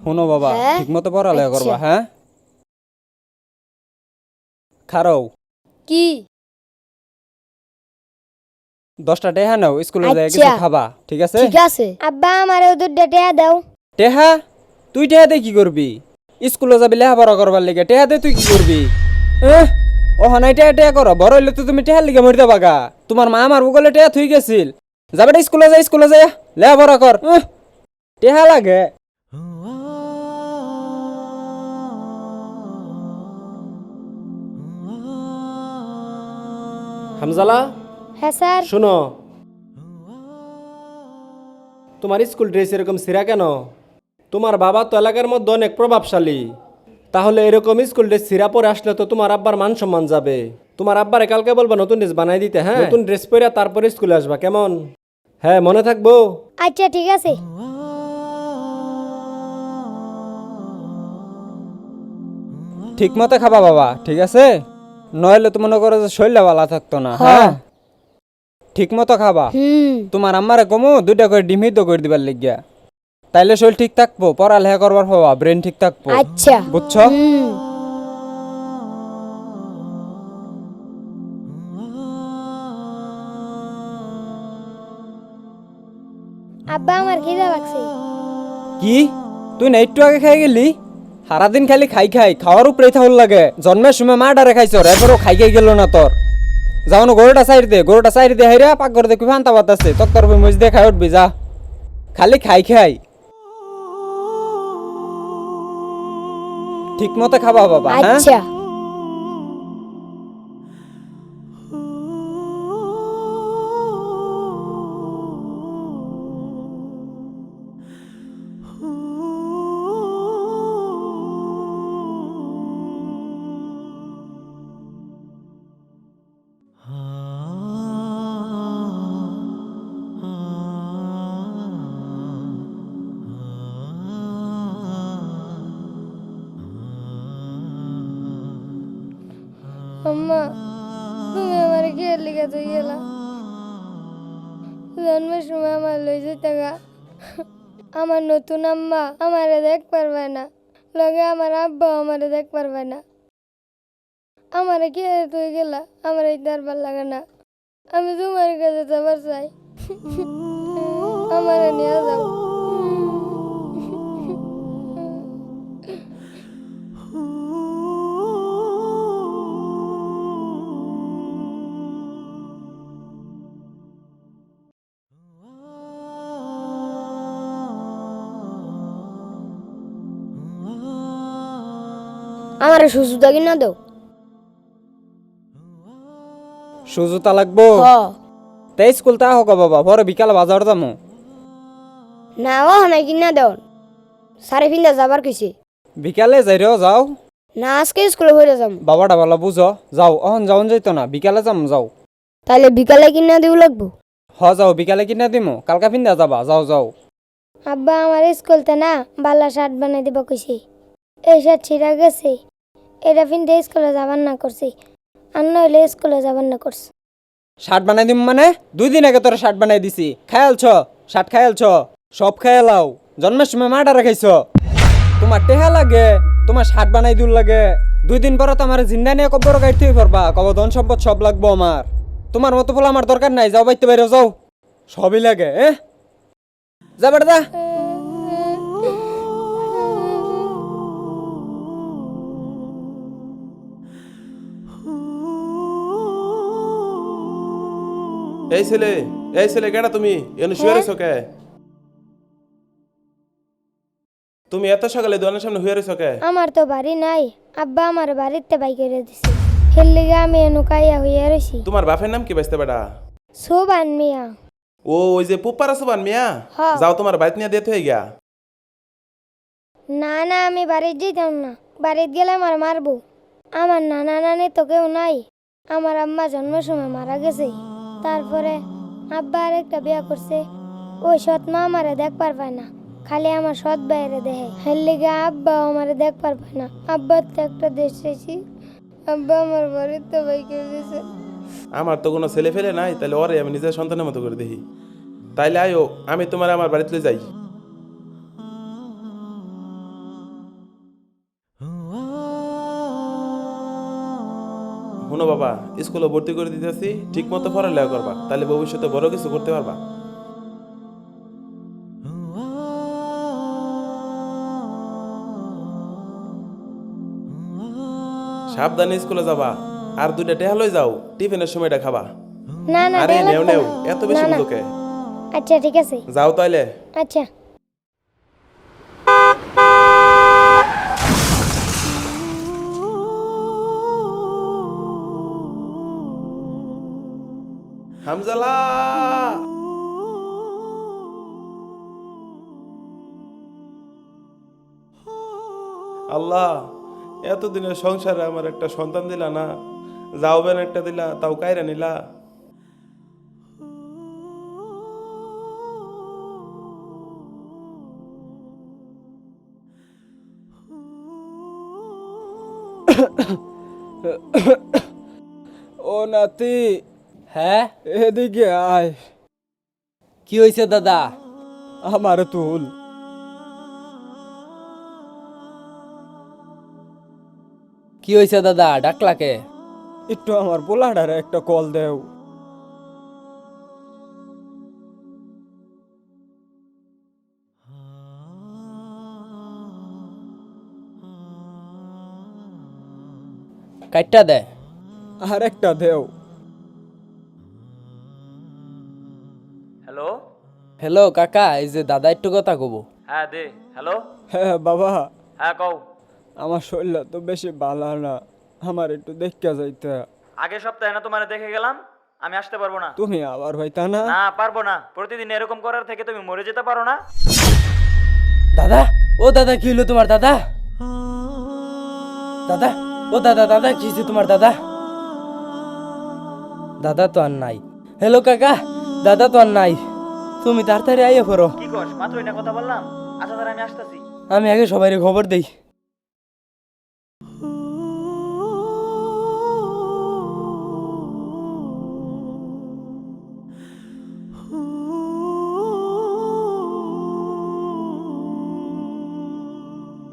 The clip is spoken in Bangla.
শোনো বাবা হ্যাঁ? ঠিক মতো পড়ালেখা আচ্ছা। করবা হ্যাঁ? খারাও কি? দশটা টেহা নাও স্কুলে যায় কিছু আচ্ছা। খাবা ঠিক আছে? ঠিক আছে। আব্বা আমার দুধটা টেয়া দাও। টেহা? তুই টেহা দিয়ে কি করবি? স্কুলে যাবি লেখাপড়া করবার লিগে টেহা দিয়ে তুই কি করবি? এহ, ও নাই টেহা টেহা করো বড় হইলে তো তুমি টেহার লিগে মরিতে বাগা তোমার মা আমার বগলে টেহা থুই গেছিল। যাবে স্কুলে যা স্কুলে যা লেখাপড়া কর। টেহা লাগে। হামজালা? হ্যাঁ স্যার। শোনো। তোমার স্কুল ড্রেস এরকম সিরা কেন? তোমার বাবা তো এলাকার মধ্যে অনেক প্রভাবশালী। তাহলে এরকম স্কুল ড্রেস সিরা পরে আসলে তো তোমার আব্বার মান সম্মান যাবে। তোমার আব্বারে কালকে বলবা নতুন ড্রেস বানাই দিতে হ্যাঁ? নতুন ড্রেস পরে তারপরে স্কুলে আসবা কেমন? হ্যাঁ মনে থাকব? আচ্ছা ঠিক আছে। ঠিক মতো খাবা বাবা ঠিক আছে? নইলে তো মনে করো যে শরীরটা ভালো থাকতো না হ্যাঁ? ঠিক মতো খাবা। হুম। তোমার আম্মারে কমু দুইটা করে ডিমি তো করে দিবার লিগিয়া। তাইলে শরীর ঠিক থাকব পড়ালেখা করবার হবা ব্রেন ঠিক থাকব। আচ্ছা। বুঝছ? আব্বা আমার খিদা লাগছে। কি? তুই না একটু আগে খাই গেলি? সারাদিন খালি খাই খাই, খাওয়ার উপরেই থাউল লাগে। জন্মের সময় মা ডারে খাইছ এরপরও খাই খাই গেল না তোর। যাও না গরুটা সাইড দে গরুটা সাইড দে, হাইরা পাক করে দেখবি ফান্তা বাত আছে। তোর তোর মজ দিয়ে খাই উঠবি, যা। খালি খাই খাই। ঠিক মতো খাবা বাবা হ্যাঁ আম্মা, তুমি আমার কি লিখে তুই গেলা। জন্মের সময় আমার লই যেতে গা। আমার নতুন আম্মা আমারে দেখ পারবে না। লগে আমার আব্বা আমারে দেখ পারবে না। আমারে কি তুই গেলা? আমার এই দরবার লাগে না। আমি তোমার কাছে যাবার চাই। আমারে নিয়ে যাও। আমার সুসুদা কিনা দাও। সুজুতা লাগবো? তাই স্কুল তা হোক বাবা পরে বিকালে বাজার যাব না ও নাই কিনা দাও। সাড়ে ফিন্দা যাবার কইছে। বিকালে যাই রেও যাও। না আজকে স্কুলে হয়ে যাম। বাবাটা ভালো বুঝো। যাও অহন যাওন যাইতো না বিকালে যাম যাও। তাহলে বিকালে কিনা দিব লাগবো? হ যাও বিকালে কিনা দিমো। কালকা পিন্দা যাবা যাও যাও। আব্বা আমার স্কুলতে না বালা শার্ট বানাই দিব কইছে। এই শার্ট ছিঁড়া গেছে। এটা ফিনতে স্কুলে যাবার না করছে। আর নইলে স্কুলে যাবার না করছে। শার্ট বানাই দিম মানে? দুই দিন আগে তোরা শার্ট বানাই দিছি। খায়ালছ? শার্ট খায়ালছ? সব খায়ালাও। জন্মের সময় মাটা রাখাইছ তোমার টেহা লাগে তোমার শার্ট বানাই দূর লাগে। দুই দিন পরে তো আমার জিন্দা নিয়ে কব্বর গাইতে পারবা কব ধন সম্পদ সব লাগবো আমার। তোমার মতো ফল আমার দরকার নাই যাও বাইতে বাইরে যাও। সবই লাগে এ? যা বেটা যা। এই ছেলে এই ছেলে কেডা তুমি? এনে শুয়ে রয়েছো কে? তুমি এত সকালে দোকানের সামনে শুয়ে রয়েছো কে? আমার তো বাড়ি নাই। আব্বা আমার বাড়িতে বাই করে দিছে। এর লিগে আমি এনুকাইয়া হইয়া রয়েছি তোমার বাপের নাম কি বাঁচতে বেটা? সোবান মিয়া। ও ওই যে পুপার আছে বান মিয়া? হ্যাঁ। যাও তোমার বাইক নিয়ে দিতে হয়ে গিয়া। না না আমি বাড়িতে যেতাম না। বাড়িতে গেলে আমার মারবো। আমার নানা নানি তো কেউ নাই। আমার আম্মা জন্মের সময় মারা গেছে। তারপরে আব্বা আর একটা বিয়া করছে। ওই সৎ মা আমারে দেখ পারবে না। খালি আমার সৎ বাইরে দেহে হের লেগে আব্বা আমারে দেখ পারবে না। আব্বার তো একটা দেশ চাইছি। আব্বা আমার বাড়িতে ভাই করে দিয়েছে আমার তো কোনো ছেলে ফেলে নাই, তাহলে ওরে আমি নিজের সন্তানের মতো করে দেখি। তাইলে আয়ো, আমি তোমার আমার বাড়িতে যাই। শোনো বাবা স্কুলে ভর্তি করে দিতেছি ঠিক মতো পড়ালেখা করবা তাহলে ভবিষ্যতে বড় কিছু করতে পারবা। সাবধানে স্কুলে যাবা আর দুইটা টেহা লই যাও টিফিনের সময়টা খাবা। না না আরে নেও নেও এত বেশি না। আচ্ছা ঠিক আছে। যাও তাইলে। আচ্ছা। হামজালা। আল্লাহ, এতদিনের সংসারে আমার একটা সন্তান দিলা না যাওবেন একটা দিলা, তাও কাইরা নিলা। ও নাতি হ্যাঁ? এদিকে আয়। কি হয়েছে দাদা? আমার তুল। কি হয়েছে দাদা ডাকলাকে একটু আমার পোলাডারে একটা কল দেও। কাইটটা দে। আর একটা দেও। হ্যালো কাকা এই যে দাদা একটু কথা কব। হ্যাঁ দে হ্যালো হ্যাঁ বাবা। হ্যাঁ কও। আমার শরীর তো বেশি ভালো না আমার একটু দেখা যাইতে। আগের সপ্তাহে না তোমার দেখে গেলাম আমি আসতে পারব না। তুমি আবার হইতা না? না পারব না। প্রতিদিন এরকম করার থেকে তুমি মরে যেতে পারো না। দাদা ও দাদা কি হলো তোমার দাদা? দাদা ও দাদা দাদা কি হয়েছে তোমার দাদা? দাদা তো আর নাই। হ্যালো কাকা দাদা তো আর নাই। তুমি তাড়াতাড়ি আইয়া পড়ো। কি কস? মাত্রই না কথা বললাম? আচ্ছা তাহলে আমি আসতেছি। আমি আগে সবাই খবর দেই।